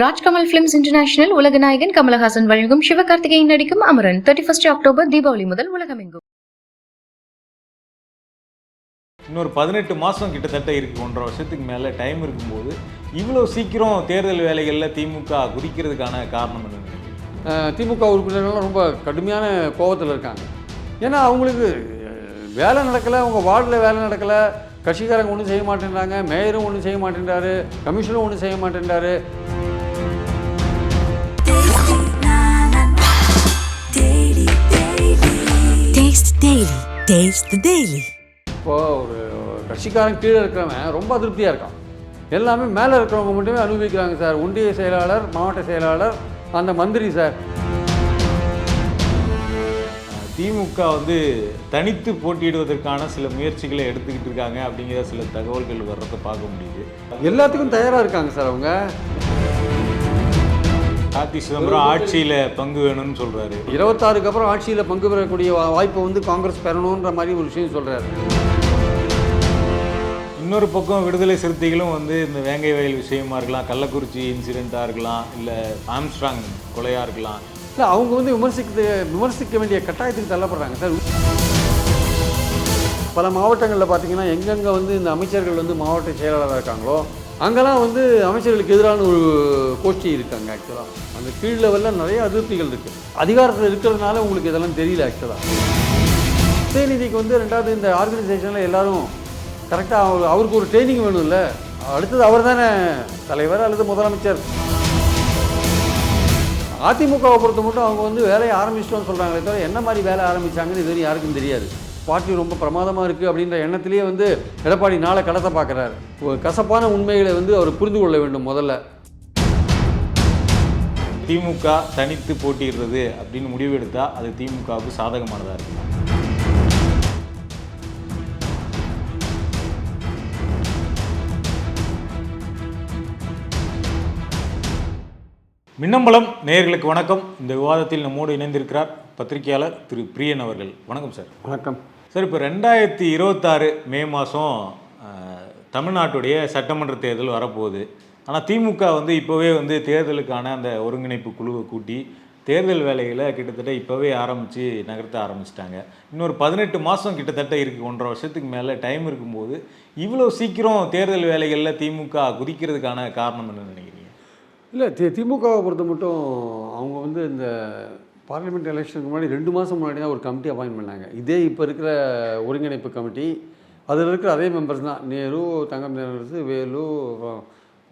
Rajkamal films international உலக நாயகன் கமலஹாசன் வழங்கும் சிவகார்த்திகேயன் நடிக்கும் Amaran. Thirty first October Deepavali முதல் உலகமெங்கும். இன்னொரு பதினெட்டு மாதம் கிட்டத்தட்ட இருக்கு. ஒன்றரை வருஷத்துக்கு மேலே டைம் இருக்கும்போது இவ்வளோ சீக்கிரம் தேர்தல் வேலைகளில் திமுக குதிக்கிறதுக்கான காரணம் என்ன திமுக உறுப்பினர்கள்லாம் ரொம்ப கடுமையான கோபத்தில் இருக்காங்க. ஏன்னா அவங்களுக்கு வேலை நடக்கலை அவங்க வார்டில் வேலை நடக்கலை. கட்சிக்காரங்க ஒன்றும் செய்ய மாட்டேன்றாங்க மேயரும் ஒன்றும் செய்ய மாட்டேன்றாரு கமிஷனரும் ஒன்றும் செய்ய மாட்டேன்றாரு. Taste the Daily. இப்போ ஒரு கட்சிக்காரன் கீழே இருக்கிறவன் ரொம்ப அதிருப்தியாக இருக்கான். எல்லாமே மேலே இருக்கிறவங்க மட்டுமே அனுபவிக்கிறாங்க சார். ஒன்றிய செயலாளர் மாவட்ட செயலாளர் அந்த மந்திரி சார். திமுக வந்து தனித்து போட்டியிடுவதற்கான சில முயற்சிகளை எடுத்துக்கிட்டு இருக்காங்க அப்படிங்கிற சில தகவல்கள் வர்றதை பார்க்க முடியுது. எல்லாத்துக்கும் தயாராக இருக்காங்க சார் அவங்க. கார்த்தி சிதம்பரம் ஆட்சியில் பங்கு வேணும்னு சொல்கிறாரு இருபத்தாறுக்கு அப்புறம் ஆட்சியில் பங்கு பெறக்கூடிய வாய்ப்பை வந்து காங்கிரஸ் பெறணுன்ற மாதிரி ஒரு விஷயம் சொல்கிறாரு இன்னொரு பக்கம் விடுதலை சிறுத்தைகளும் வந்து இந்த வேங்கை வயல் விஷயமா இருக்கலாம் கள்ளக்குறிச்சி இன்சிடெண்ட்டாக இருக்கலாம் இல்லை ஆம்ஸ்ட்ராங் கொலையாக இருக்கலாம். இல்லை அவங்க வந்து விமர்சிக்க விமர்சிக்க வேண்டிய கட்டாயத்துக்கு தள்ளப்படுறாங்க சார். பல மாவட்டங்களில் பார்த்தீங்கன்னா எங்கெங்கே வந்து இந்த அமைச்சர்கள் வந்து மாவட்ட செயலாளராக இருக்காங்களோ அங்கெல்லாம் வந்து அமைச்சர்களுக்கு எதிரான ஒரு கோஷ்டி இருக்காங்க ஆக்சுவலாக அந்த கீழ் லெவலில் நிறைய அதிருப்திகள் இருக்குது அதிகாரத்தில் இருக்கிறதுனால உங்களுக்கு இதெல்லாம் தெரியல ஆக்சுவலாக உதயநிதிக்கு வந்து ரெண்டாவது இந்த ஆர்கனைசேஷனில் எல்லோரும் கரெக்டாக அவர் அவருக்கு ஒரு ட்ரைனிங் வேணும்ல. அடுத்தது அவர் தானே தலைவர் அல்லது முதலமைச்சர். அதிமுகவை பொறுத்த மட்டும் அவங்க வந்து வேலையை ஆரம்பிச்சிட்டோம்னு சொல்கிறாங்களே தவிர என்ன மாதிரி வேலை ஆரம்பிச்சாங்கன்னு இது வரையும் யாருக்கும் தெரியாது. பார்ட்டி ரொம்ப பிரமாதமாக இருக்குது அப்படின்ற எண்ணத்திலேயே வந்து எடப்பாடி நாளை கடத்த பார்க்குறாரு. ஒரு கசப்பான உண்மைகளை வந்து அவர் புரிந்து கொள்ள வேண்டும் முதல்ல. திமுக தனித்து போட்டியிடுறது அப்படின்னு முடிவெடுத்தா அது திமுகவுக்கு சாதகமானதாக இருக்கு மின்னம்பலம் நேயர்களுக்கு வணக்கம். இந்த விவாதத்தில் நம்மோடு இணைந்திருக்கிறார் பத்திரிகையாளர் திரு பிரியன் அவர்கள். வணக்கம் சார். வணக்கம். சார் இப்போ ரெண்டாயிரத்தி இருபத்தாறு மே மாதம் தமிழ்நாட்டுடைய சட்டமன்ற தேர்தல் வரப்போகுது. ஆனால் திமுக வந்து இப்போவே வந்து தேர்தலுக்கான அந்த ஒருங்கிணைப்பு குழுவை கூட்டி தேர்தல் வேலைகளை கிட்டத்தட்ட இப்போவே ஆரம்பித்து நகர்த்த ஆரம்பிச்சிட்டாங்க. இன்னொரு பதினெட்டு மாதம் கிட்டத்தட்ட இருக்குது ஒன்றரை வருஷத்துக்கு மேலே டைம் இருக்கும்போது இவ்வளோ சீக்கிரம் தேர்தல் வேலைகளில் திமுக குதிக்கிறதுக்கான காரணம் என்ன நினைக்கிறீங்க? இல்லை தி திமுகவை பொறுத்த மட்டும் அவங்க வந்து இந்த பார்லிமெண்ட் எலெக்ஷனுக்கு முன்னாடி ரெண்டு மாதம் முன்னாடி தான் ஒரு கமிட்டி அப்பாயின் பண்ணாங்க. இதே இப்போ இருக்கிற ஒருங்கிணைப்பு கமிட்டி அதில் இருக்கிற அதே மெம்பர்ஸ் தான். நேரு தங்கம் நேரரசு வேலு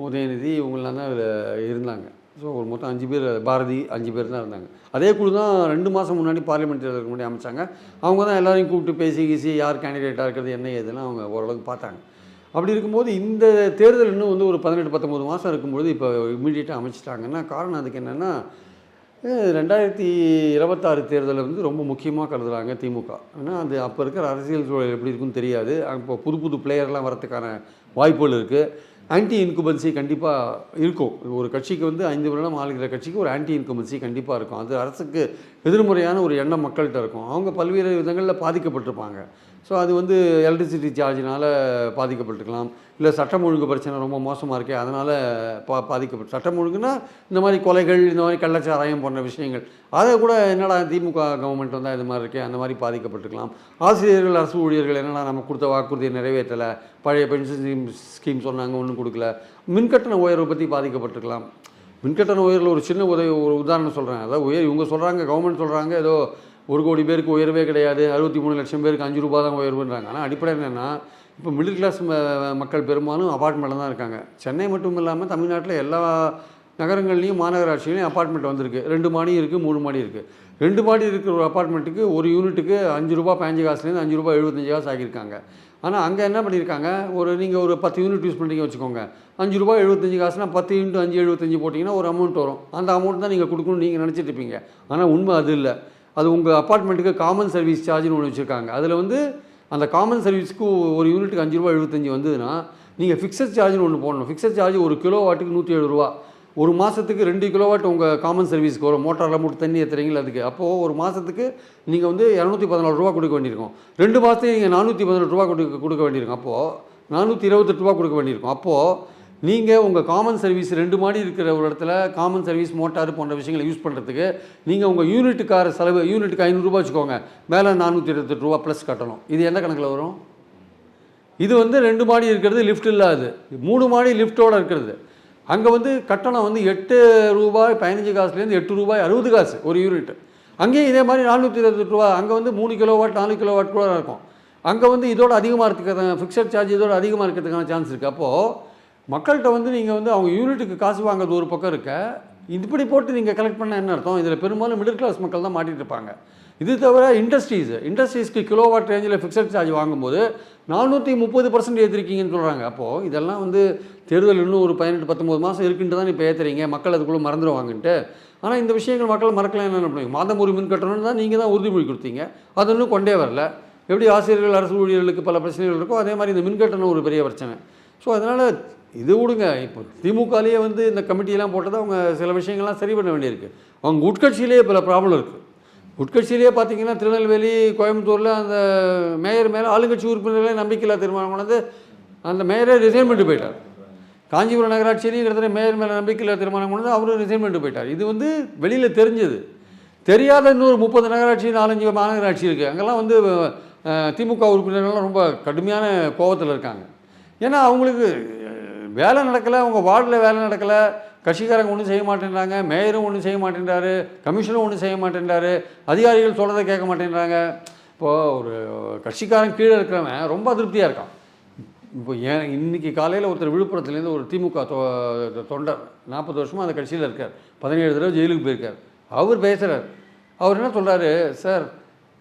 உதயநிதி இவங்கெல்லாம் தான் அதில் இருந்தாங்க. ஸோ ஒரு மொத்தம் அஞ்சு பேர் பாரதி அஞ்சு பேர் தான் இருந்தாங்க. அதே குழு தான் ரெண்டு மாதம் முன்னாடி பார்லிமெண்ட் தேர்தலுக்கு முன்னாடி அமைச்சாங்க. அவங்க தான் எல்லாரையும் கூப்பிட்டு பேசி கீசி யார் கேண்டிடேட்டாக இருக்கிறது என்ன ஏதுன்னு அவங்க ஓரளவுக்கு பார்த்தாங்க. அப்படி இருக்கும்போது இந்த தேர்தல் இன்னும் வந்து ஒரு பதினெட்டு பத்தொம்போது மாதம் இருக்கும்பொழுது இப்போ இமீடியட்டாக அமைச்சிட்டாங்கன்னா காரணம் அதுக்கு என்னென்னா ரெண்டாயிரத்தி இருபத்தாறு தேர்தலை வந்து ரொம்ப முக்கியமாக கருதுகிறாங்க திமுக. ஏன்னா அது அப்போ இருக்கிற அரசியல் சூழல் எப்படி இருக்குன்னு தெரியாது. இப்போ புது புது பிளேயர்லாம் வரத்துக்கான வாய்ப்புகள் இருக்குது ஆன்டி இன்குபன்சி கண்டிப்பாக இருக்கும். ஒரு கட்சிக்கு வந்து ஐந்து வருடம் ஆளுகிற கட்சிக்கு ஒரு ஆன்டி இன்குபன்சி கண்டிப்பாக இருக்கும். அது அரசுக்கு எதிர்மறையான ஒரு எண்ணம் மக்கள்கிட்ட இருக்கும். அவங்க பல்வேறு விதங்களில் பாதிக்கப்பட்டிருப்பாங்க. ஸோ அது வந்து எலக்ட்ரிசிட்டி சார்ஜினால் பாதிக்கப்பட்டிருக்கலாம் இல்லை சட்டம் ஒழுங்கு பிரச்சனை ரொம்ப மோசமாக இருக்கே அதனால் பா பாதிக்கப்பட்டு சட்டம் ஒழுங்குனா இந்த மாதிரி கொலைகள் இந்த மாதிரி கள்ளச்சாராயம் போன்ற விஷயங்கள். அதை கூட என்னடா திமுக கவர்மெண்ட் வந்தால் இது மாதிரி இருக்கே அந்த மாதிரி பாதிக்கப்பட்டிருக்கலாம் ஆசிரியர்கள் அரசு ஊழியர்கள் என்னடா நம்ம கொடுத்த வாக்குறுதியை நிறைவேற்றலை? பழைய பென்ஷன் ஸ்கீம் ஸ்கீம் சொன்னாங்க ஒன்றும் கொடுக்கல. மின்கட்டண உயர்வை பற்றி பாதிக்கப்பட்டிருக்கலாம் மின்கட்டண உயர்வில் ஒரு சின்ன உதவி ஒரு உதாரணம் சொல்கிறேன் அதாவது உயர் இவங்க சொல்கிறாங்க கவர்மெண்ட் சொல்கிறாங்க ஏதோ ஒரு கோடி பேருக்கு உயர்வே கிடையாது. அறுபத்தி மூணு லட்சம் பேருக்கு அஞ்சு ரூபா தான் உயர்வுன்றாங்க. ஆனால் அடிப்படை என்னென்னா இப்போ மிடில் கிளாஸ் மக்கள் பெரும்பாலும் அபார்ட்மெண்ட்டில் தான் இருக்காங்க. சென்னை மட்டும் இல்லாமல் தமிழ்நாட்டில் எல்லா நகரங்கள்லேயும் மாநகராட்சியிலையும் அப்பார்ட்மெண்ட் வந்திருக்கு. ரெண்டு மாடி இருக்குது மூணு மாடி இருக்குது ரெண்டு மாடி இருக்கிற ஒரு அப்பார்ட்மெண்ட்டுக்கு ஒரு யூனிட்டுக்கு அஞ்சு ரூபா பதினஞ்சு காசுலேருந்து அஞ்சு ரூபா எழுபத்தஞ்சு காசு ஆகியிருக்காங்க. ஆனால் அங்கே என்ன பண்ணியிருக்காங்க? ஒரு நீங்கள் ஒரு பத்து யூனிட் யூஸ் பண்ணுறீங்க வச்சுக்கோங்க. அஞ்சு ரூபா எழுபத்தஞ்சு காசுனா பத்து இன்ட்டு அஞ்சு எழுபத்தஞ்சு போட்டிங்கன்னா ஒரு அமௌண்ட் வரும். அந்த அமௌண்ட் தான் நீங்கள் கொடுக்கணும்னு நீங்கள் நினச்சிட்டு இருப்பீங்க. ஆனால் உண்மை அது இல்லை. அது உங்கள் அப்பார்ட்மெண்ட்டுக்கு காமன் சர்வீஸ் சார்ஜ்னு ஒன்று வச்சுருக்காங்க. அதில் வந்து அந்த காமன் சர்வீஸ்க்கு ஒரு யூனிட்டுக்கு அஞ்சு ரூபா எழுபத்தஞ்சு வந்ததுன்னா நீங்கள் ஃபிக்ஸட் சார்ஜ்னு ஒன்று போடணும். ஃபிக்ஸட் சார்ஜ் ஒரு கிலோ வாட்டுக்கு நூற்றி ஏழு ரூபா. ஒரு மாதத்துக்கு ரெண்டு கிலோவாட் உங்கள் காமன் சர்வீஸ்க்கு வரும். மோட்டாரில் மட்டும் தண்ணி ஏற்றுறீங்களா அதுக்கு? அப்போது ஒரு மாதத்துக்கு நீங்கள் வந்து இரநூத்தி பதினாலு ரூபா கொடுக்க வேண்டியிருக்கும். ரெண்டு மாதத்துக்கு நீங்கள் நானூற்றி பதினெட்டு ரூபா கொடுக்க கொடுக்க வேண்டியிருக்கும். அப்போது நானூற்றி இருபத்தெட்டு ரூபா கொடுக்க வேண்டியிருக்கும். அப்போது நீங்கள் உங்கள் காமன் சர்வீஸ் ரெண்டு மாடி இருக்கிற ஒரு இடத்துல காமன் சர்வீஸ் மோட்டார் போன்ற விஷயங்களை யூஸ் பண்ணுறதுக்கு நீங்கள் உங்கள் யூனிட்டுக்கார செலவு யூனிட்டுக்கு ஐநூறுரூபா வச்சுக்கோங்க. மேலே நானூற்றி இருபத்தெட்டு ரூபா ப்ளஸ் கட்டணும். இது என்ன கணக்கில் வரும்? இது வந்து ரெண்டு மாடி இருக்கிறது லிஃப்ட் இல்லாது மூணு மாடி லிஃப்ட்டோடு இருக்கிறது. அங்கே வந்து கட்டணம் வந்து எட்டு ரூபாய் பதினஞ்சு காசுலேருந்து எட்டு ரூபாய் அறுபது காசு ஒரு யூனிட் அங்கேயும் இதே மாதிரி நானூற்றி இருபத்தெட்டு ரூபா அங்கே வந்து மூணு கிலோ வாட் நாலு கிலோ வாட் கூட இருக்கும். அங்கே வந்து இதோட அதிகமாக இருக்கிறது ஃபிக்ஸட் சார்ஜ் இதோட அதிகமாக இருக்கிறதுக்கான சான்ஸ் இருக்குது அப்போது மக்கள்கிட்ட வந்து நீங்கள் வந்து அவங்க யூனிட்டுக்கு காசு வாங்குறது ஒரு பக்கம் இருக்க இப்படி போட்டு நீங்கள் கலெக்ட் பண்ண என்ன அர்த்தம்? இதில் பெரும்பாலும் மிடில் கிளாஸ் மக்கள் தான் மாட்டிகிட்டு இருப்பாங்க. இது தவிர இண்டஸ்ட்ரீஸ் இண்டஸ்ட்ரீஸ்க்கு கிலோ வாட் ரேஞ்சில் ஃபிக்ஸட் சார்ஜ் வாங்கும்போது நானூற்றி முப்பது பர்சன்ட் ஏற்றிருக்கீங்கன்னு சொல்கிறாங்க அப்போது இதெல்லாம் வந்து தேர்தல் இன்னும் ஒரு பதினெட்டு பத்தொம்பது மாதம் இருக்குன்ட்டு தான் இப்போ ஏற்றுறீங்க மக்கள் அதுக்குள்ளே மறந்துடுவாங்கன்ட்டு ஆனால் இந்த விஷயங்கள் மக்கள் மறக்கலாம் என்ன பண்ணுவீங்க மாதம் ஒரு மின் கட்டணம்னு தான் நீங்கள் தான் உறுதிமொழி கொடுத்தீங்க. அது இன்னும் கொண்டே வரல. எப்படி ஆசிரியர்கள் அரசு ஊழியர்களுக்கு பல பிரச்சனைகள் இருக்கோ அதே மாதிரி இந்த மின் கட்டணம் ஒரு பெரிய பிரச்சனை. ஸோ அதனால் இது விடுங்க. இப்போ திமுகலேயே வந்து இந்த கமிட்டியெல்லாம் போட்டதை அவங்க சில விஷயங்கள்லாம் சரி பண்ண வேண்டியிருக்கு. அவங்க உட்கட்சியிலேயே பல ப்ராப்ளம் இருக்குது உட்கட்சியிலேயே பார்த்தீங்கன்னா திருநெல்வேலி கோயம்புத்தூரில் அந்த மேயர் மேலே ஆளுங்கட்சி உறுப்பினர்களே நம்பிக்கையில்லா தீர்மானம் கொண்டு அந்த மேயரே ரிசைன் பண்ணிட்டு போயிட்டார். காஞ்சிபுரம் நகராட்சியிலையும் கிட்டத்தட்ட மேயர் மேலே நம்பிக்கையில்லா தீர்மானம் கொண்டு அவரும் ரிசைன் பண்ணிட்டு போயிட்டார். இது வந்து வெளியில் தெரிஞ்சது. தெரியாத இன்னொரு முப்பது நகராட்சி நாலஞ்சு மாநகராட்சி இருக்குது அங்கெல்லாம் வந்து திமுக உறுப்பினர்கள்லாம் ரொம்ப கடுமையான கோபத்தில் இருக்காங்க. ஏன்னா அவங்களுக்கு வேலை நடக்கலை அவங்க வார்டில் வேலை நடக்கலை கட்சிக்காரங்க ஒன்றும் செய்ய மாட்டேன்றாங்க மேயரும் ஒன்றும் செய்ய மாட்டேன்றாரு கமிஷனும் ஒன்றும் செய்ய மாட்டேன்றாரு அதிகாரிகள் சொல்கிறத கேட்க மாட்டேன்றாங்க. இப்போது ஒரு கட்சிக்காரன் கீழே இருக்கிறவன் ரொம்ப அதிருப்தியாக இருக்கான். இப்போ ஏன் இன்னைக்கு காலையில் ஒருத்தர் விழுப்புரத்துலேருந்து ஒரு திமுக தொ- தொண்டர் நாற்பது வருஷமாக அந்த கட்சியில் இருக்கார். பதினேழு தடவை ஜெயிலுக்கு போயிருக்கார். அவர் பேசுகிறார் அவர் என்ன சொல்கிறாரு சார்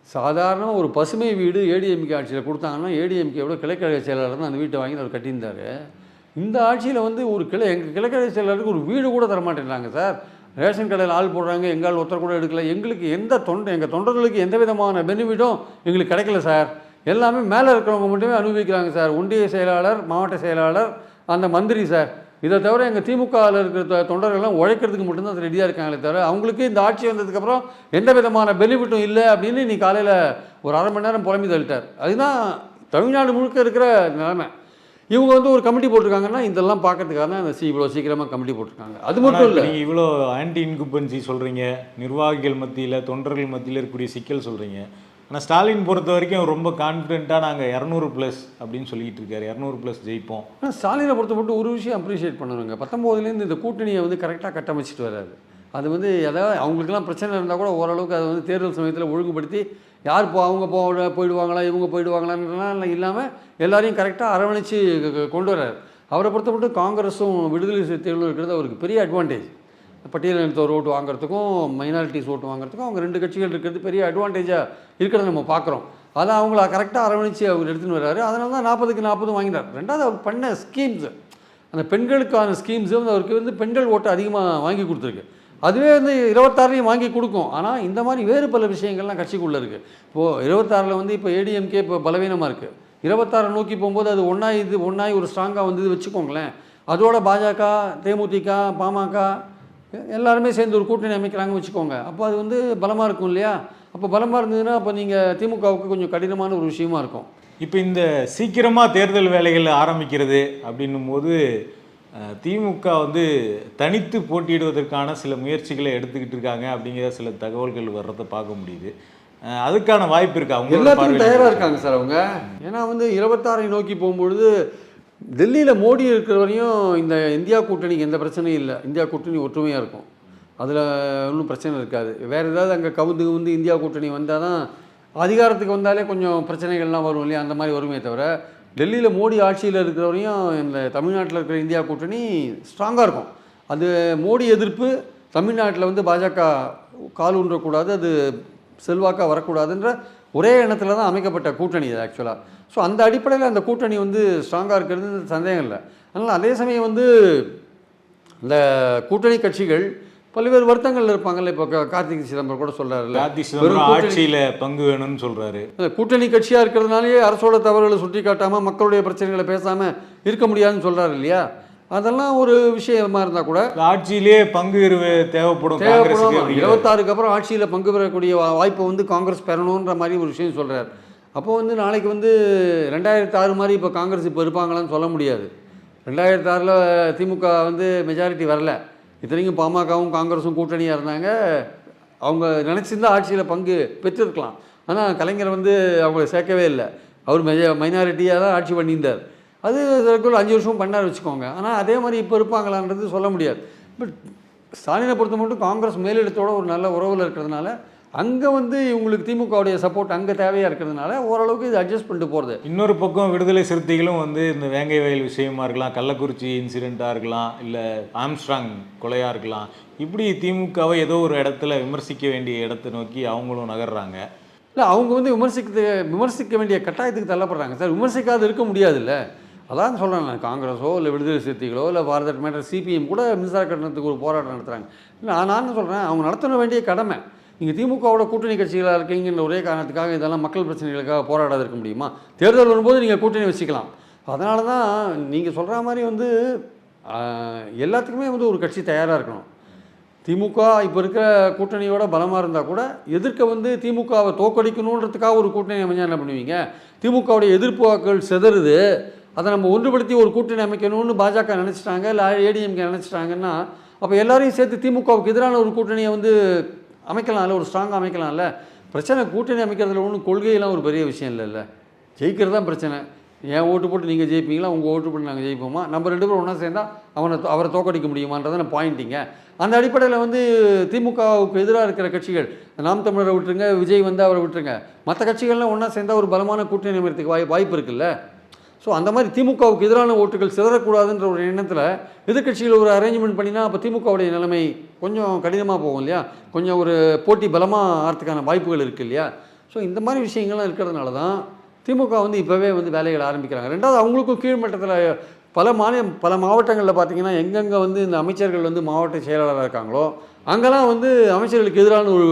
சாதாரண ஒரு பசுமை வீடு ஏடிஎம்கே ஆட்சியில் கொடுத்தாங்கன்னா ஏடிஎம்கேவோட கிளைக்கழக செயலாளர் தான் அந்த வீட்டை வாங்கி அவர் கட்டியிருந்தார். இந்த ஆட்சியில் வந்து ஒரு கிளை எங்கள் கிழக்கரை செயலாளருக்கு ஒரு வீடு கூட தரமாட்டேங்கிறாங்க சார். ரேஷன் கடையில் ஆள் போடுறாங்க எங்கால் ஒருத்தர் கூட எடுக்கல. எங்களுக்கு எந்த தொண்டை எங்கள் தொண்டர்களுக்கு எந்த விதமான பெனிஃபிட்டும் எங்களுக்கு கிடைக்கல சார். எல்லாமே மேலே இருக்கிறவங்க மட்டுமே அனுபவிக்கிறாங்க சார். ஒன்றிய செயலாளர் மாவட்ட செயலாளர் அந்த மந்திரி சார். இதை தவிர எங்கள் திமுகவில் இருக்கிற தொண்டர்கள்லாம் உழைக்கிறதுக்கு மட்டும்தான் ரெடியாக இருக்காங்களே தவிர அவங்களுக்கு இந்த ஆட்சி வந்ததுக்கப்புறம் எந்த விதமான பெனிஃபிட்டும் இல்லை அப்படின்னு நீ காலையில் ஒரு அரை மணி நேரம் புலம்பி தள்ளிட்டார். அதுதான் தமிழ்நாடு முழுக்க இருக்கிற நிலைமை. இவங்க வந்து ஒரு கமிட்டி போட்டிருக்காங்கன்னா இதெல்லாம் பார்க்கறதுக்காக தான் இவ்வளோ சீக்கிரமாக கமிட்டி போட்டிருக்காங்க. அது மட்டும் இல்லை. நீங்கள் இவ்வளோ ஆன்டி இன்குபன்சி சொல்கிறீங்க நிர்வாகிகள் மத்தியில் தொண்டர்கள் மத்தியில் இருக்கக்கூடிய சிக்கல் சொல்கிறீங்க ஆனால் ஸ்டாலின் பொறுத்த வரைக்கும் ரொம்ப கான்ஃபிடென்ட்டாக நாங்கள் இரநூறு ப்ளஸ் அப்படின்னு சொல்லிட்டு இருக்காரு. இரநூறு ப்ளஸ் ஜெயிப்போம். ஆனால் ஸ்டாலினை பொறுத்த மட்டும் ஒரு விஷயம் அப்ரிஷியேட் பண்ணணுங்க. பத்தொம்போதுலேருந்து இந்த கூட்டணியை வந்து கரெக்டாக கட்டமைச்சிட்டு வராரு அது வந்து எதாவது அவங்களுக்குலாம் பிரச்சனை இருந்தால் கூட ஓரளவுக்கு அதை வந்து தேர்தல் சமயத்தில் ஒழுங்குபடுத்தி யார் போ அவங்க போ போயிடுவாங்களா இவங்க போயிடுவாங்களான்லாம் இல்லாமல் எல்லாரையும் கரெக்டாக அரவணைச்சு கொண்டு வர்றாரு. அவரை பொறுத்த மட்டும் காங்கிரஸும் விடுதலை சிறுத்தைகளும் இருக்கிறது அவருக்கு பெரிய அட்வான்டேஜ் பட்டியலினத்தோர் ஓட்டு வாங்குறதுக்கும் மைனாரிட்டிஸ் ஓட்டு வாங்குறதுக்கும் அவங்க ரெண்டு கட்சிகள் இருக்கிறது பெரிய அட்வான்டேஜாக இருக்கிறத நம்ம பார்க்குறோம் அதை அவங்கள கரெக்டாக அரவணைச்சு அவர் எடுத்துன்னு வர்றாரு. அதனால தான் நாற்பதுக்கு நாற்பதும் வாங்கினார். ரெண்டாவது அவர் பண்ண ஸ்கீம்ஸ் அந்த பெண்களுக்கான ஸ்கீம்ஸ் வந்து அவருக்கு வந்து பெண்கள் ஓட்டு அதிகமாக வாங்கி கொடுத்துருக்கு. அதுவே வந்து இருபத்தாறுலையும் வாங்கி கொடுக்கும். ஆனால் இந்த மாதிரி வேறு பல விஷயங்கள்லாம் கட்சிக்குள்ளே இருக்குது இப்போது இருபத்தாறில் வந்து இப்போ ஏடிஎம்கே இப்போ பலவீனமாக இருக்குது இருபத்தாறு நோக்கி போகும்போது அது ஒன்றா இது ஒன்றாய் ஒரு ஸ்ட்ராங்காக வந்து வச்சுக்கோங்களேன். அதோட பாஜக தேமுதிக பாமக எல்லாருமே சேர்ந்து ஒரு கூட்டணி அமைக்கிறாங்க வச்சுக்கோங்க. அப்போ அது வந்து பலமாக இருக்கும் இல்லையா? அப்போ பலமாக இருந்ததுன்னா அப்போ நீங்கள் திமுகவுக்கு கொஞ்சம் கடினமான ஒரு விஷயமா இருக்கும். இப்போ இந்த சீக்கிரமாக தேர்தல் வேலைகள் ஆரம்பிக்கிறது அப்படின்னும் போது திமுக வந்து தனித்து போட்டியிடுவதற்கான சில முயற்சிகளை எடுத்துக்கிட்டு இருக்காங்க அப்படிங்கிற சில தகவல்கள் வர்றதை பார்க்க முடியுது. அதுக்கான வாய்ப்பு இருக்கா? அவங்க எல்லாத்துக்கும் தயாராக இருக்காங்க சார் அவங்க? ஏன்னா வந்து இருபத்தாறை நோக்கி போகும்பொழுது டெல்லியில் மோடி இருக்கிற வரையும் இந்த இந்தியா கூட்டணிக்கு எந்த பிரச்சனையும் இல்லை. இந்தியா கூட்டணி ஒற்றுமையாக இருக்கும். அதில் ஒன்றும் பிரச்சனை இருக்காது. வேறு ஏதாவது அங்கே கவுந்து வந்து இந்தியா கூட்டணி வந்தால் தான் அதிகாரத்துக்கு வந்தாலே கொஞ்சம் பிரச்சனைகள்லாம் வரும் இல்லையா? அந்த மாதிரி வருமே தவிர டெல்லியில் மோடி ஆட்சியில் இருக்கிற வரையும் இந்த தமிழ்நாட்டில் இருக்கிற இந்தியா கூட்டணி ஸ்ட்ராங்காக இருக்கும். அது மோடி எதிர்ப்பு தமிழ்நாட்டில் வந்து பாஜக கால் ஊன்றக்கூடாது அது செல்வாக்காக வரக்கூடாதுன்ற ஒரே எண்ணத்தில் தான் அமைக்கப்பட்ட கூட்டணி இது ஆக்சுவலாக ஸோ அந்த அடிப்படையில் அந்த கூட்டணி வந்து ஸ்ட்ராங்காக இருக்கிறது சந்தேகம் இல்லை. அதனால் அதே சமயம் வந்து இந்த கூட்டணி கட்சிகள் பல்வேறு வருத்தங்கள்ல இருப்பாங்கல்ல இப்போ கார்த்திக் சிதம்பரம் கூட சொல்கிறாருல்ல கார்த்தி சிதம்பரம் ஆட்சியில பங்கு வேணும்னு சொல்றாரு. கூட்டணி கட்சியாக இருக்கிறதுனாலேயே அரசோட தவறுகளை சுட்டி காட்டாமல் மக்களுடைய பிரச்சனைகளை பேசாமல் இருக்க முடியாதுன்னு சொல்கிறாரு இல்லையா? அதெல்லாம் ஒரு விஷயமா இருந்தால் கூட ஆட்சியிலே பங்கு தேவைப்படும் தேவைப்படும். இருபத்தாறுக்கு அப்புறம் ஆட்சியில் பங்கு பெறக்கூடிய வாய்ப்பை வந்து காங்கிரஸ் பெறணுன்ற மாதிரி ஒரு விஷயம் சொல்கிறார் அப்போ வந்து நாளைக்கு வந்து ரெண்டாயிரத்தி ஆறு மாதிரி இப்போ காங்கிரஸ் இப்போ இருப்பாங்களான்னு சொல்ல முடியாது. ரெண்டாயிரத்தி ஆறில் திமுக வந்து மெஜாரிட்டி வரல. இத்தனைக்கும் பாமகவும் காங்கிரஸும் கூட்டணியாக இருந்தாங்க. அவங்க நினச்சிருந்தா ஆட்சியில் பங்கு பெற்றிருக்கலாம். ஆனால் கலைஞர் வந்து அவங்கள சேர்க்கவே இல்லை. அவர் மெஜ மைனாரிட்டியாக தான் ஆட்சி பண்ணியிருந்தார். அது அதுக்குள்ள அஞ்சு வருஷம் பண்ணார் வச்சுக்கோங்க. ஆனால் அதே மாதிரி இப்போ இருப்பாங்களான்றது சொல்ல முடியாது. பட் ஸ்டாலினை பொறுத்த மட்டும் காங்கிரஸ் மேலிடத்தோட ஒரு நல்ல உறவில் இருக்கிறதுனால அங்கே வந்து இவங்களுக்கு திமுகவுடைய சப்போர்ட் அங்கே தேவையாக இருக்கிறதுனால ஓரளவுக்கு இது அட்ஜஸ்ட் பண்ணிட்டு போகிறது இன்னொரு பக்கம் விடுதலை சிறுத்தைகளும் வந்து இந்த வேங்கை வயல் விஷயமா இருக்கலாம் கள்ளக்குறிச்சி இன்சிடெண்ட்டாக இருக்கலாம் இல்லை ஆம்ஸ்ட்ராங் கொலையாக இருக்கலாம் இப்படி திமுகவை ஏதோ ஒரு இடத்துல விமர்சிக்க வேண்டிய இடத்தை நோக்கி அவங்களும் நகர்றாங்க. இல்லை அவங்க வந்து விமர்சிக்க விமர்சிக்க வேண்டிய கட்டாயத்துக்கு தள்ளப்படுறாங்க. சார் விமர்சிக்காது இருக்க முடியாதுல்ல. அதான் சொல்கிறேன் நான் காங்கிரஸோ இல்லை விடுதலை சிறுத்தைகளோ இல்லை பாரத மேட்டர் சிபிஎம் கூட மின்சார கட்டணத்துக்கு ஒரு போராட்டம் நடத்துகிறாங்க இல்லை நான் சொல்கிறேன் அவங்க நடத்த வேண்டிய கடமை. நீங்கள் திமுகவோட கூட்டணி கட்சிகளாக இருக்கீங்கிற ஒரே காரணத்துக்காக இதெல்லாம் மக்கள் பிரச்சனைகளுக்காக போராடாத இருக்க முடியுமா? தேர்தல் வரும்போது நீங்கள் கூட்டணி வச்சுக்கலாம். அதனால தான் நீங்கள் சொல்கிற மாதிரி வந்து எல்லாத்துக்குமே வந்து ஒரு கட்சி தயாராக இருக்கணும். திமுக இப்போ இருக்கிற கூட்டணியோட பலமாக இருந்தால் கூட எதிர்க்க வந்து திமுகவை தோக்கடிக்கணுன்றதுக்காக ஒரு கூட்டணி அமைஞ்சா என்ன பண்ணுவீங்க? திமுகவுடைய எதிர்ப்பு வாக்குகள் சிதறுது. அதை நம்ம ஒன்றுபடுத்தி ஒரு கூட்டணி அமைக்கணும்னு பாஜக நினச்சிட்டாங்க இல்லை ஏடிஎம்கே நினச்சிட்டாங்கன்னா அப்போ எல்லாரையும் சேர்த்து திமுகவுக்கு எதிரான ஒரு கூட்டணியை வந்து அமைக்கலாம்ல ஒரு ஸ்ட்ராங்காக அமைக்கலாம்ல. பிரச்சனை கூட்டணி அமைக்கிறதுல ஒன்றும் கொள்கையெல்லாம் ஒரு பெரிய விஷயம் இல்லைல்ல. ஜெயிக்கிறது தான் பிரச்சனை. என் ஓட்டு போட்டு நீங்கள் ஜெயிப்பீங்களா? உங்கள் ஓட்டு போட்டு நாங்கள் ஜெயிப்போமா? நம்ம ரெண்டு பேரும் ஒன்றா சேர்ந்தா அவனை அவரை தோக்கடிக்க முடியுமான்றதான பாயிண்டிங்க அந்த அடிப்படையில் வந்து திமுகவுக்கு எதிராக இருக்கிற கட்சிகள் நாம் தமிழரை விட்டுருங்க விஜய் வந்து அவரை விட்டுருங்க. மற்ற கட்சிகள்லாம் ஒன்றா சேர்ந்தால் ஒரு பலமான கூட்டணி அமைக்கிறதுக்கு வாய் வாய்ப்பு இருக்குல்ல? ஸோ அந்த மாதிரி திமுகவுக்கு எதிரான ஓட்டுகள் சிதறக்கூடாதுன்ற ஒரு எண்ணத்தில் எதிர்க்கட்சிகள் ஒரு அரேஞ்ச்மெண்ட் பண்ணினா அப்போ திமுகவுடைய நிலைமை கொஞ்சம் கடினமாக போகும் இல்லையா? கொஞ்சம் ஒரு போட்டி பலமாக ஆகிறதுக்கான வாய்ப்புகள் இருக்குது இல்லையா? ஸோ இந்த மாதிரி விஷயங்கள்லாம் இருக்கிறதுனால தான் திமுக வந்து இப்போவே வந்து வேலைகள் ஆரம்பிக்கிறாங்க. ரெண்டாவது அவங்களுக்கும் கீழ்மட்டத்தில் பல மாநில பல மாவட்டங்களில் பார்த்தீங்கன்னா எங்கெங்கே வந்து இந்த அமைச்சர்கள் வந்து மாவட்ட செயலாளராக இருக்காங்களோ அங்கெல்லாம் வந்து அமைச்சர்களுக்கு எதிரான ஒரு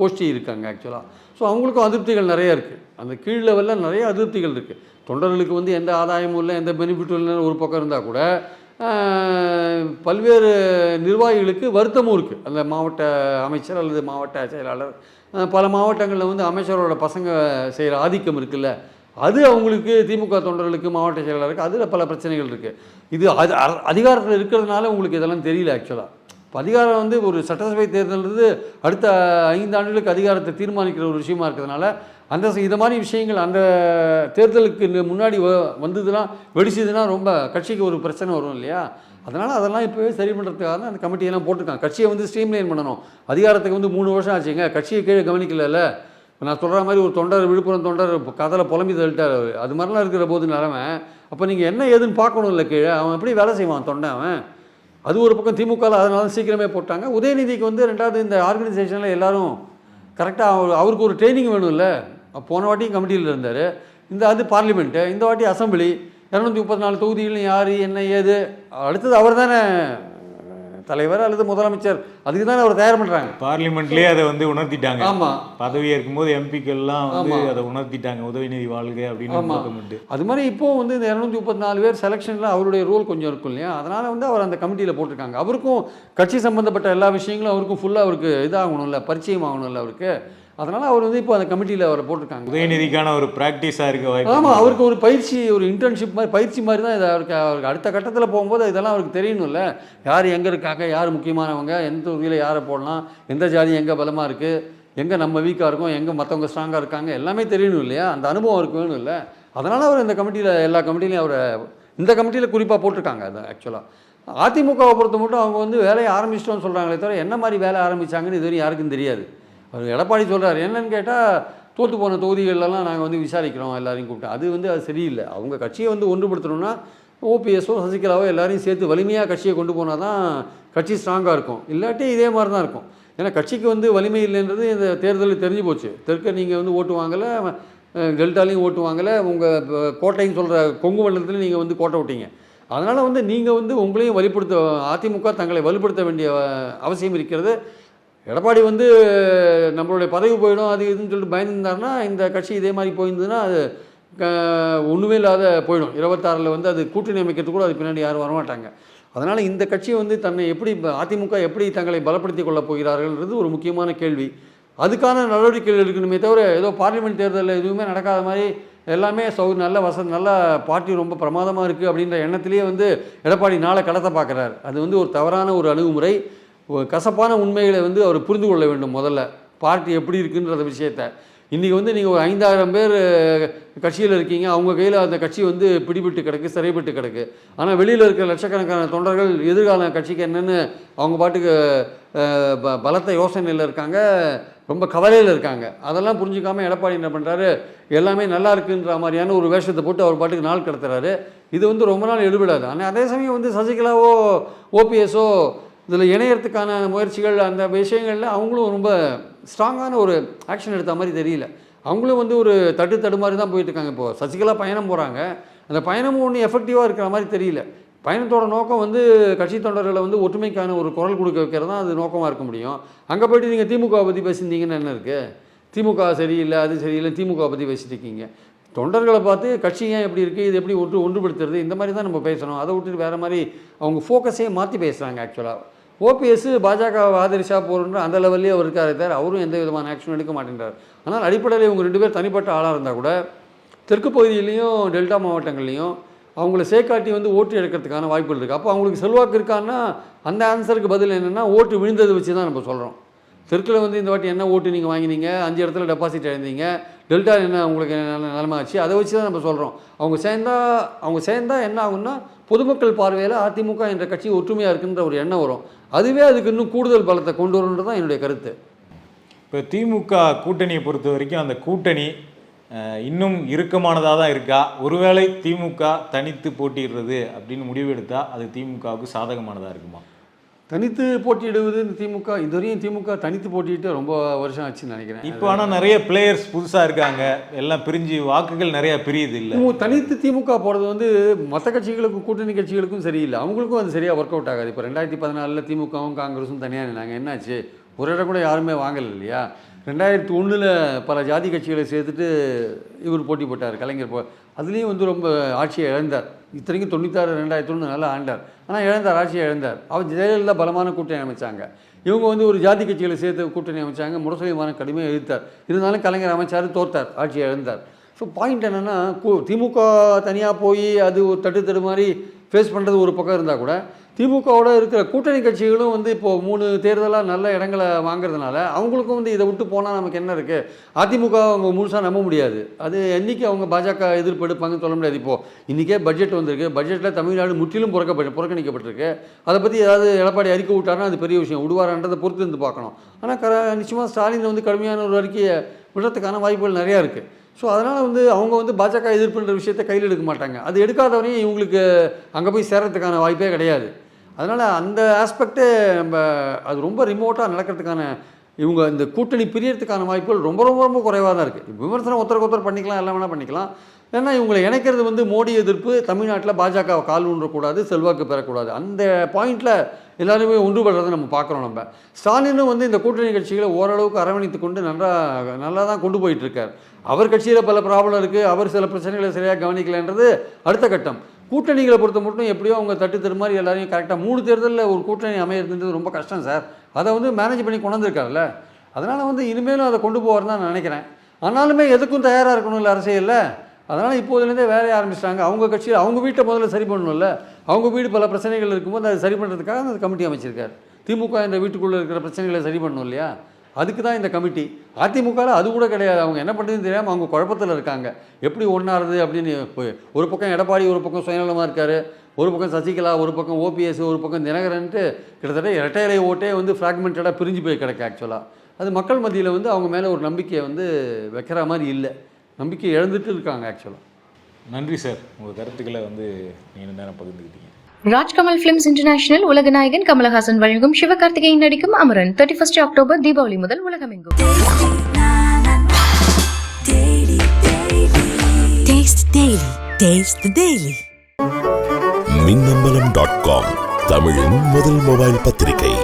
கோஷ்டி இருக்காங்க ஆக்சுவலாக ஸோ அவங்களுக்கும் அதிருப்திகள் நிறைய இருக்குது அந்த கீழ் லெவலில் நிறைய அதிருப்திகள் இருக்குது தொண்டர்களுக்கு வந்து எந்த ஆதாயமும் இல்லை எந்த பெனிஃபிட்டும் இல்லைன்னு ஒரு பக்கம் இருந்தால் கூட பல்வேறு நிர்வாகிகளுக்கு வருத்தமும் இருக்குது அந்த மாவட்ட அமைச்சர் அல்லது மாவட்ட செயலாளர் பல மாவட்டங்களில் வந்து அமைச்சரோட பசங்க செய்கிற ஆதிக்கம் இருக்குல்ல. அது அவங்களுக்கு திமுக தொண்டர்களுக்கு மாவட்ட செயலாளருக்கு அதில் பல பிரச்சனைகள் இருக்குது இது அது அதிகாரத்தில் இருக்கிறதுனால உங்களுக்கு இதெல்லாம் தெரியல ஆக்சுவலாக இப்போ அதிகாரம் வந்து ஒரு சட்டசபை தேர்தல்ன்றது அடுத்த ஐந்து ஆண்டுகளுக்கு அதிகாரத்தை தீர்மானிக்கிற ஒரு விஷயமா இருக்கிறதுனால அந்த இது மாதிரி விஷயங்கள் அந்த தேர்தலுக்கு முன்னாடி வ- வந்ததுன்னா வெடிச்சதுன்னா ரொம்ப கட்சிக்கு ஒரு பிரச்சனை வரும் இல்லையா? அதனால் அதெல்லாம் இப்போவே சரி பண்ணுறதுக்காக தான் அந்த கமிட்டியெல்லாம் போட்டிருக்காங்க. கட்சியை வந்து ஸ்ட்ரீம்லைன் பண்ணணும். அதிகாரத்துக்கு வந்து மூணு வருஷம் ஆச்சுங்க. கட்சியை கீழே கவனிக்கல இப்போ நான் சொல்கிற மாதிரி ஒரு தொண்டர் விழுப்புரம் தொண்டர் கதையில் புலம்பி தள்ளிட்டார் அது மாதிரிலாம் இருக்கிற போது நிலமை அப்போ நீங்கள் என்ன ஏதுன்னு பார்க்கணும் இல்லை கீழே. அவன் எப்படி வேலை செய்வான் தொண்டை அவன்? அது ஒரு பக்கம் திமுகவில் அதனால சீக்கிரமே போட்டாங்க. உதயநிதிக்கு வந்து ரெண்டாவது இந்த ஆர்கனைசேஷனில் எல்லோரும் கரெக்டாக அவர் அவருக்கு ஒரு ட்ரைனிங் வேணும்ல. போன வாட்டியும் கமிட்டியில் இருந்தார். இந்த அது பார்லிமெண்ட்டு இந்த வாட்டி அசம்பிளி இரநூத்தி முப்பத்தி நாலு தொகுதிகளும் யார் என்ன ஏது அடுத்தது அவர் தானே தலைவர் அல்லது முதலமைச்சர் அதுக்கு தானே அவர் தயார் பண்ணுறாங்க பார்லிமெண்ட்லயே அதை வந்து உணர்த்திட்டாங்க. ஆமாம் பதவி ஏற்கும்போது எம்பிக்கள்லாம் வந்து. அதை உணர்த்திட்டாங்க. உதயநிதி வாழ்க அப்படின்னு ஆமா. முழக்கமிட்டு. அது மாதிரி இப்போ வந்து இந்த இரநூத்தி முப்பத்தி நாலு பேர் செலெக்ஷனில் அவருடைய ரோல் கொஞ்சம் இருக்கும் இல்லையா? அதனால் வந்து அவர் அந்த கமிட்டியில் போட்டிருக்காங்க. அவருக்கும் கட்சி சம்மந்தப்பட்ட எல்லா விஷயங்களும் அவருக்கும் ஃபுல்லாக அவருக்கு இதாகணும்ல பரிச்சயம் ஆகணும்ல அவருக்கு. அதனால் அவர் வந்து இப்போ அந்த கமிட்டியில் அவரை போட்டிருக்காங்க. உதயநிதிக்கான ஒரு பிராக்டிஸா இருக்க வாய்ப்பு ஆமாம் அவருக்கு ஒரு பயிற்சி ஒரு இன்டர்ன்ஷிப் மாதிரி பயிற்சி மாதிரி தான் இது அவருக்கு அவருக்கு அடுத்த கட்டத்தில் போகும்போது இதெல்லாம் அவருக்கு தெரியணும்ல. யார் எங்கே இருக்காங்க யார் முக்கியமானவங்க எந்த தொகுதியில் யாரை போடலாம் எந்த ஜாதி எங்கே பலமாக இருக்குது எங்கே நம்ம வீக்காக இருக்கோம் எங்கே மற்றவங்க ஸ்ட்ராங்காக இருக்காங்க எல்லாமே தெரியணும் இல்லையா? அந்த அனுபவம் அவருக்கு வேணும் இல்லை அதனால் அவர் இந்த கமிட்டியில் எல்லா கமிட்டிலையும் அவரை இந்த கமிட்டியில் குறிப்பாக போட்டிருக்காங்க அது ஆக்சுவலாக அதிமுகவை பொறுத்த மட்டும் அவங்க வந்து வேலையை ஆரம்பிச்சிட்டோம்னு சொல்கிறாங்களே தவிர என்ன மாதிரி வேலை ஆரம்பிச்சாங்கன்னு இதுவரையும் யாருக்கும் தெரியாது. அவர் எடப்பாடி சொல்கிறார் என்னன்னு கேட்டால் தோற்று போன தொகுதிகளெல்லாம் நாங்கள் வந்து விசாரிக்கிறோம் எல்லாரையும் கூப்பிட்டு. அது வந்து அது சரியில்லை. அவங்க கட்சியை வந்து ஒன்றுபடுத்தணும்னா ஓபிஎஸோ சசிகலாவோ எல்லாரையும் சேர்த்து வலிமையாக கட்சியை கொண்டு போனால் தான் கட்சி ஸ்ட்ராங்காக இருக்கும். இல்லாட்டி இதே மாதிரி தான் இருக்கும். ஏன்னா கட்சிக்கு வந்து வலிமை இல்லைன்றது இந்த தேர்தலில் தெரிஞ்சு போச்சு. தெற்க நீங்கள் வந்து ஓட்டு வாங்கலை டெல்டாலையும் ஓட்டு வாங்கலை உங்கள் கோட்டையும் சொல்கிற கொங்கு மண்டலத்தில் நீங்கள் வந்து கோட்டை விட்டீங்க. அதனால் வந்து நீங்கள் வந்து உங்களையும் வலுப்படுத்த அதிமுக தங்களை வலுப்படுத்த வேண்டிய அவசியம் இருக்கிறது. எடப்பாடி வந்து நம்மளுடைய பதவி போயிடும் அது இதுன்னு சொல்லிட்டு பயந்துருந்தாருன்னா இந்த கட்சி இதே மாதிரி போயிருந்ததுன்னா அது க- இல்லாத போயிடும். இருபத்தாறில் வந்து அது கூட்டணி அமைக்கிறதுக்கு கூட அது பின்னாடி யாரும் வரமாட்டாங்க. அதனால் இந்த கட்சி வந்து தன்னை எப்படி அதிமுக எப்படி தங்களை பலப்படுத்திக் கொள்ளப் போகிறார்கள்ன்றது ஒரு முக்கியமான கேள்வி. அதுக்கான நடவடிக்கைகள் எடுக்கணுமே தவிர ஏதோ பார்லிமெண்ட் தேர்தலில் எதுவுமே நடக்காத மாதிரி எல்லாமே சௌ நல்ல வச நல்ல பார்ட்டி ரொம்ப பிரமாதமாக இருக்குது அப்படின்ற எண்ணத்திலேயே வந்து எடப்பாடி நாளை கடத்த பார்க்குறாரு. அது வந்து ஒரு தவறான ஒரு அணுகுமுறை. கசப்பான உண்மைகளை வந்து அவர் புரிந்து கொள்ள வேண்டும் முதல்ல. பார்ட்டி எப்படி இருக்குன்றத விஷயத்த. இன்றைக்கி வந்து நீங்கள் ஒரு ஐந்தாயிரம் பேர் கட்சியில் இருக்கீங்க. அவங்க கையில் அந்த கட்சி வந்து பிடிபட்டு கிடக்கு சிறைப்பட்டு கிடக்கு. ஆனால் வெளியில் இருக்கிற லட்சக்கணக்கான தொண்டர்கள் எதிர்கால கட்சிக்கு என்னென்னு அவங்க பாட்டுக்கு ப- பலத்த யோசனையில் இருக்காங்க. ரொம்ப கவலையில் இருக்காங்க. அதெல்லாம் புரிஞ்சுக்காம எடப்பாடி என்ன பண்ணுறாரு எல்லாமே நல்லா இருக்குன்ற மாதிரியான ஒரு வேஷத்தை போட்டு அவர் பாட்டுக்கு நாள் கடத்துறாரு. இது வந்து ரொம்ப நாள் எடுபடாது ஆனால் அதே சமயம் வந்து சசிகலாவோ ஓபிஎஸோ இதில் இணையறதுக்கான முயற்சிகள் அந்த விஷயங்களில் அவங்களும் ரொம்ப ஸ்ட்ராங்கான ஒரு ஆக்ஷன் எடுத்த மாதிரி தெரியல. அவங்களும் வந்து ஒரு தட்டு தடுமாறி தான் போயிட்டுருக்காங்க இப்போது இப்போ சசிகலா பயணம் போகிறாங்க அந்த பயணமும் ஒன்றும் எஃபெக்டிவாக இருக்கிற மாதிரி தெரியல. பயணத்தோட நோக்கம் வந்து கட்சி தொண்டர்களை வந்து ஒற்றுமைக்கான ஒரு குரல் கொடுக்க வைக்கிறது தான் அது நோக்கமாக இருக்க முடியும். அங்கே போயிட்டு நீங்கள் திமுக பற்றி பேசியிருந்தீங்கன்னு என்ன இருக்குது திமுக சரியில்லை அது சரியில்லை திமுக பற்றி பேசிட்டு இருக்கீங்க. தொண்டர்களை பார்த்து கட்சி ஏன் எப்படி இருக்குது இது எப்படி ஒன்று ஒன்றுபடுத்துறது? இந்த மாதிரி தான் நம்ம பேசணும். அதை விட்டுட்டு வேறு மாதிரி அவங்க ஃபோக்கஸே மாற்றி பேசுகிறாங்க ஆக்சுவலாக ஓபிஎஸ் பாஜக ஆதரிச்சா போகிறன்ற அந்த லெவல்லே அவர் இருக்காரே தவிர அவரும் எந்த விதமான ஆக்ஷன் எடுக்க மாட்டேங்கிறார் ஆனால் அடிப்படையில் இவங்க ரெண்டு பேர் தனிப்பட்ட ஆளாக இருந்தால் கூட தெற்கு பகுதியிலையும் டெல்டா மாவட்டங்கள்லையும் அவங்கள சேக்காட்டி வந்து ஓட்டு எடுக்கிறதுக்கான வாய்ப்புகள் இருக்குது அப்போ அவங்களுக்கு செல்வாக்கு இருக்கான்னா அந்த ஆன்சருக்கு பதில் என்னென்னா ஓட்டு விழுந்ததை வச்சு தான் நம்ம சொல்கிறோம் தெற்கில் வந்து இந்த வாட்டி என்ன ஓட்டு நீங்கள் வாங்கினீங்க? அஞ்சு இடத்துல டெபாசிட் எழுந்தீங்க டெல்டா என்ன உங்களுக்கு என்ன நிலமை ஆச்சு அதை வச்சு தான் நம்ம சொல்கிறோம் அவங்க சேர்ந்தா அவங்க சேர்ந்தா என்ன ஆகும்னா பொதுமக்கள் பார்வையில் அதிமுக என்ற கட்சி ஒற்றுமையாக இருக்குன்ற ஒரு எண்ணம் வரும். அதுவே அதுக்கு இன்னும் கூடுதல் பலத்தை கொண்டு வரும்ன்றது தான் என்னுடைய கருத்து. இப்போ திமுக கூட்டணியை பொறுத்த வரைக்கும் அந்த கூட்டணி இன்னும் இறுக்கமானதாக தான் இருக்கா? ஒருவேளை திமுக தனித்து போட்டிடுறது அப்படின்னு முடிவெடுத்தா அது திமுகவுக்கு சாதகமானதாக இருக்குமா? தனித்து போட்டியிடுவது இந்த திமுக. இதுவரையும் திமுக தனித்து போட்டியிட்டு ரொம்ப வருஷம் ஆச்சுன்னு நினைக்கிறேன். இப்போ ஆனால் நிறைய பிளேயர்ஸ் புதுசாக இருக்காங்க. எல்லாம் பிரிஞ்சு வாக்குகள் நிறைய பிரியுது இல்லை. தனித்து திமுக போகிறது வந்து மற்ற கட்சிகளுக்கும் கூட்டணி கட்சிகளுக்கும் சரியில்லை. அவங்களுக்கும் அது சரியாக ஒர்க் அவுட் ஆகாது. இப்போ ரெண்டாயிரத்தி பதினாலில் திமுகவும் காங்கிரஸும் தனியாக நின்னாங்க. என்னாச்சு? ஒரு இடம் கூட யாருமே வாங்கலை இல்லையா? ரெண்டாயிரத்தி ஒன்றில் பல ஜாதி கட்சிகளை சேர்த்துட்டு இவர் போட்டி போட்டார் கலைஞர் போ அதுலேயும் வந்து ரொம்ப ஆட்சியை இழந்தார். இத்தனைக்கும் தொண்ணூத்தாறு ரெண்டாயிரத்தி ஒன்று நல்லா ஆண்டார். ஆனால் இழந்தார் ஆட்சியை இழந்தார். அவர் ஜெயலலிதா பலமான கூட்டணி அமைச்சாங்க. இவங்க வந்து ஒரு ஜாதி கட்சிகளை சேர்த்து கூட்டணி அமைச்சாங்க. முரசொலிமான கடுமையாக எதிர்த்தார். இருந்தாலும் கலைஞர் அமைச்சார் தோற்றார் ஆட்சியை இழந்தார். ஸோ பாயிண்ட் என்னென்னா திமுக தனியாக போய் அது ஒரு தட்டு தடு மாதிரி ஃபேஸ் பண்ணுறது ஒரு பக்கம் இருந்தால் கூட திமுகவோட இருக்கிற கூட்டணி கட்சிகளும் வந்து இப்போது மூணு தேர்தலாக நல்ல இடங்களை வாங்குறதுனால அவங்களுக்கும் வந்து இதை விட்டு போனால் நமக்கு என்ன இருக்குது அதிமுக அவங்க முழுசாக நம்ப முடியாது. அது என்றைக்கு அவங்க பாஜக எதிர்ப்பு எடுப்பாங்கன்னு சொல்ல முடியாது. இப்போது இன்றைக்கே பட்ஜெட் வந்திருக்கு. பட்ஜெட்டில் தமிழ்நாடு முற்றிலும் புறக்கப்பட்டு புறக்கணிக்கப்பட்டிருக்கு. அதை பற்றி ஏதாவது எடப்பாடி அறிக்கை விட்டாருன்னா அது பெரிய விஷயம். விடுவாரான்றதை பொறுத்து இருந்து பார்க்கணும். ஆனால் க நிச்சயமாக ஸ்டாலின் வந்து கடுமையான ஒரு அறிக்கையை விடுறதுக்கான வாய்ப்புகள் நிறையா இருக்குது ஸோ அதனால் வந்து அவங்க வந்து பாஜக எதிர்ப்புன்ற விஷயத்தை கையில் எடுக்க மாட்டாங்க. அது எடுக்காதவரையும் இவங்களுக்கு அங்கே போய் சேரத்துக்கான வாய்ப்பே கிடையாது. அதனால் அந்த ஆஸ்பெக்டே நம்ம அது ரொம்ப ரிமோட்டாக நடக்கிறதுக்கான இவங்க இந்த கூட்டணி பிரியறதுக்கான வாய்ப்புகள் ரொம்ப ரொம்ப ரொம்ப குறைவாக தான் இருக்குது விமர்சனம் ஒருத்தருக்கு ஒருத்தர் பண்ணிக்கலாம் எல்லாம் வேணால் பண்ணிக்கலாம். ஏன்னா இவங்களை இணைக்கிறது வந்து மோடி எதிர்ப்பு தமிழ்நாட்டில் பாஜக கால் ஊன்றக்கூடாது செல்வாக்கு பெறக்கூடாது. அந்த பாயிண்டில் எல்லாருமே ஒன்றுபடுறதை நம்ம பார்க்குறோம் நம்ம. ஸ்டாலினும் வந்து இந்த கூட்டணி கட்சிகளை ஓரளவுக்கு அரவணைத்து கொண்டு நல்லா நல்லா தான் கொண்டு போயிட்டுருக்கார். அவர் கட்சியில் பல ப்ராப்ளம் இருக்குது அவர் சில பிரச்சனைகளை சரியாக கவனிக்கலைன்றது அடுத்த கட்டம். கூட்டணிகளை பொறுத்த மட்டும் எப்படியோ அவங்க தட்டு தரு எல்லாரையும் கரெக்டாக மூணு தேர்தலில் ஒரு கூட்டணி அமையிறதுன்றது ரொம்ப கஷ்டம் சார். அதை வந்து மேனேஜ் பண்ணி கொண்டு அதனால் வந்து இனிமேலும் அதை கொண்டு போவார்னு தான் நான் நினைக்கிறேன். ஆனாலுமே எதுக்கும் தயாராக இருக்கணும்ல அரசியலில்? அதனால் இப்போதுலேருந்தே வேலையை ஆரம்பிச்சிட்டாங்க. அவங்க கட்சியில் அவங்க வீட்டை முதல்ல சரி பண்ணணும்ல. அவங்க வீடு பல பிரச்சனைகள் இருக்கும்போது அதை சரி பண்ணுறதுக்காக அந்த கமிட்டி அமைச்சிருக்காரு. திமுக என்ற வீட்டுக்குள்ளே இருக்கிற பிரச்சனைகளை சரி பண்ணணும் இல்லையா? அதுக்கு தான் இந்த கமிட்டி. அதிமுகவில் அது கூட கிடையாது. அவங்க என்ன பண்ணுறதுன்னு தெரியாமல் அவங்க குழப்பத்தில் இருக்காங்க. எப்படி ஒன்றாருது அப்படின்னு ஒரு பக்கம் எடப்பாடி ஒரு பக்கம் சுயநலமாக இருக்கார். ஒரு பக்கம் சசிகலா ஒரு பக்கம் ஓபிஎஸ் ஒரு பக்கம் தினகரன்ட்டு கிட்டத்தட்ட இரட்டை ஓட்டே வந்து ஃப்ராக்மெண்டடாக பிரிஞ்சு போய் கிடக்கு ஆக்சுவலாக அது மக்கள் மத்தியில் வந்து அவங்க மேலே ஒரு நம்பிக்கையை வந்து வைக்கிற மாதிரி இல்லை. நம்பிக்கை இழந்துட்டு இருக்காங்க ஆக்சுவலாக நன்றி சார் உங்கள் கருத்துக்களை வந்து நீண்ட நேரம் பகிர்ந்துக்கிட்டீங்க. ராஜ்கமல் பிலிம்ஸ் இன்டர்நேஷனல் உலக நாயகன் கமலஹாசன் வழங்கும் சிவகார்த்திகேயன் நடிக்கும் Amaran. Thirty first October Deepavali முதல் உலகமெங்கும். Taste Daily. Taste the Daily. Minnambalam dot com தமிழின் முதல் மொபைல் பத்திரிகை.